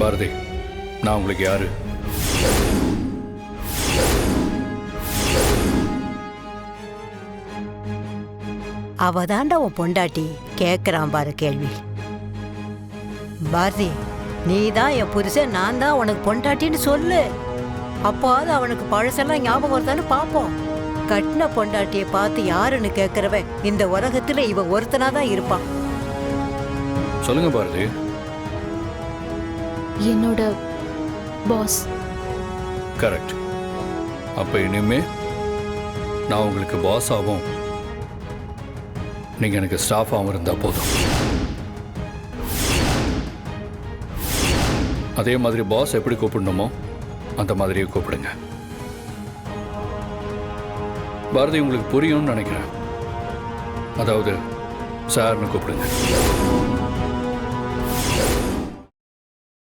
பாரதி நான் உங்களுக்கு யாரு? அவ தாண்டா உன் பொண்டாட்டி கேக்குறான் பாரு கேள்வி. பாரதி நீ தான் என் புருஷன் நான் தான் உனக்கு பொண்டாட்டின்னு சொல்லு. அப்போது அவனுக்கு பழசெல்லாம் ஞாபகம் வருதான்னு பார்ப்போம் கட்டின பொண்டாட்டியை பார்த்து யாருன்னு கேட்கறவன் இந்த உலகத்துல இவ ஒருத்தனா தான் இருப்பான். சொல்லுங்க பாரதி. என்னோட பாஸ். கரெக்ட். அப்போ இனிமே நான் உங்களுக்கு பாஸ் ஆகும் நீங்க எனக்கு ஸ்டாஃப் ஆகும் இருந்தால் போதும். அதே மாதிரி பாஸ் எப்படி கூப்பிடணுமோ அந்த மாதிரியே கூப்பிடுங்க. பாரதி உங்களுக்கு புரியும்னு நினைக்கிறேன். அதாவது சார்னு கூப்பிடுங்க.